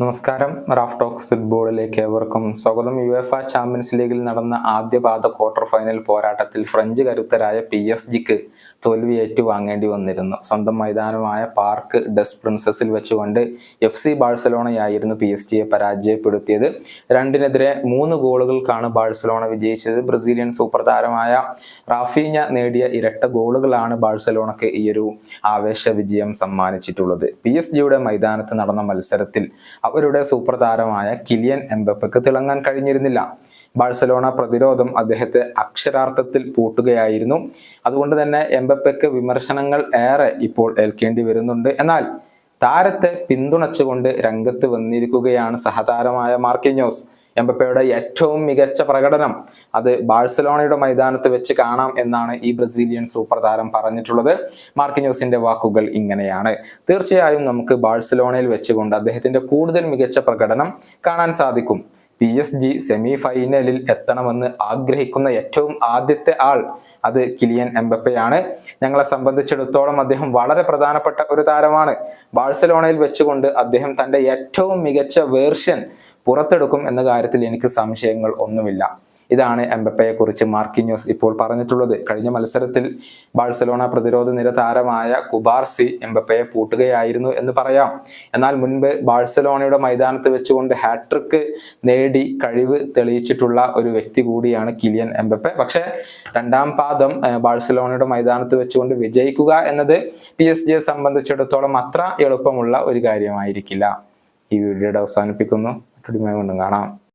നമസ്കാരം. Raf talks ഫുട്ബോളിലേക്ക് ഏവർക്കും സ്വാഗതം. യു എഫ് ആ ചാമ്പ്യൻസ് ലീഗിൽ നടന്ന ആദ്യ പാദ ക്വാർട്ടർ ഫൈനൽ പോരാട്ടത്തിൽ ഫ്രഞ്ച് കരുത്തരായ പി എസ് ജിക്ക് തോൽവി ഏറ്റുവാങ്ങേണ്ടി വന്നിരുന്നു. സ്വന്തം മൈതാനമായ പാർക്ക് ഡെസ് പ്രിൻസസിൽ വെച്ചുകൊണ്ട് എഫ് സി ബാഴ്സലോണയായിരുന്നു പി എസ് ജിയെ പരാജയപ്പെടുത്തിയത്. രണ്ടിനെതിരെ മൂന്ന് ഗോളുകൾക്കാണ് ബാഴ്സലോണ വിജയിച്ചത്. ബ്രസീലിയൻ സൂപ്പർ താരമായ റാഫീഞ്ഞ നേടിയ ഇരട്ട ഗോളുകളാണ് ബാഴ്സലോണയ്ക്ക് ഈയൊരു ആവേശ വിജയം സമ്മാനിച്ചിട്ടുള്ളത്. പി എസ് ജിയുടെ മൈതാനത്ത് നടന്ന മത്സരത്തിൽ അവരുടെ സൂപ്പർ താരമായ കിലിയൻ എംബപ്പയ്ക്ക് തിളങ്ങാൻ കഴിഞ്ഞിരുന്നില്ല. ബാഴ്സലോണ പ്രതിരോധം അദ്ദേഹത്തെ അക്ഷരാർത്ഥത്തിൽ പൂട്ടുകയായിരുന്നു. അതുകൊണ്ട് തന്നെ എംബപ്പയ്ക്ക് വിമർശനങ്ങൾ ഏറെ ഇപ്പോൾ ഏൽക്കേണ്ടി വരുന്നുണ്ട്. എന്നാൽ താരത്തെ പിന്തുണച്ചുകൊണ്ട് രംഗത്ത് വന്നിരിക്കുകയാണ് സഹതാരമായ മാർക്കിഞ്ഞോസ് എംബപ്പയുടെ ഏറ്റവും മികച്ച പ്രകടനം അത് ബാഴ്സലോണയുടെ മൈതാനത്ത് വെച്ച് കാണാം എന്നാണ് ഈ ബ്രസീലിയൻ സൂപ്പർ താരം പറഞ്ഞിട്ടുള്ളത്. മാർക്കിന്യൂസിന്റെ വാക്കുകൾ ഇങ്ങനെയാണ്. തീർച്ചയായും നമുക്ക് ബാഴ്സലോണയിൽ വെച്ചുകൊണ്ട് അദ്ദേഹത്തിന്റെ കൂടുതൽ മികച്ച പ്രകടനം കാണാൻ സാധിക്കും. പി എസ് ജി സെമി ഫൈനലിൽ എത്തണമെന്ന് ആഗ്രഹിക്കുന്ന ഏറ്റവും ആദ്യത്തെ ആൾ അത് കിലിയൻ എംബപ്പയാണ്. ഞങ്ങളെ സംബന്ധിച്ചിടത്തോളം അദ്ദേഹം വളരെ പ്രധാനപ്പെട്ട ഒരു താരമാണ്. ബാഴ്സലോണയിൽ വെച്ചുകൊണ്ട് അദ്ദേഹം തന്റെ ഏറ്റവും മികച്ച വേർഷൻ പുറത്തെടുക്കും എന്ന കാര്യത്തിൽ എനിക്ക് സംശയങ്ങൾ ഒന്നുമില്ല. ഇതാണ് എംബപ്പയെ കുറിച്ച് മാർക്കിന്യോസ് ഇപ്പോൾ പറഞ്ഞിട്ടുള്ളത്. കഴിഞ്ഞ മത്സരത്തിൽ ബാഴ്സലോണ പ്രതിരോധ നിര താരമായ കുബാർസി എംബപ്പയെ പൂട്ടുകയായിരുന്നു എന്ന് പറയാം. എന്നാൽ മുൻപ് ബാഴ്സലോണയുടെ മൈതാനത്ത് വെച്ചുകൊണ്ട് ഹാട്രിക്ക് നേടി കഴിവ് തെളിയിച്ചിട്ടുള്ള ഒരു വ്യക്തി കൂടിയാണ് കിലിയൻ എംബപ്പെ. പക്ഷേ രണ്ടാം പാദം ബാഴ്സലോണയുടെ മൈതാനത്ത് വെച്ചുകൊണ്ട് വിജയിക്കുക എന്നത് പി എസ് ജിയെ സംബന്ധിച്ചിടത്തോളം അത്ര എളുപ്പമുള്ള ഒരു കാര്യമായിരിക്കില്ല. ഈ വീഡിയോയുടെ അവസാനിപ്പിക്കുന്നു. കാണാം.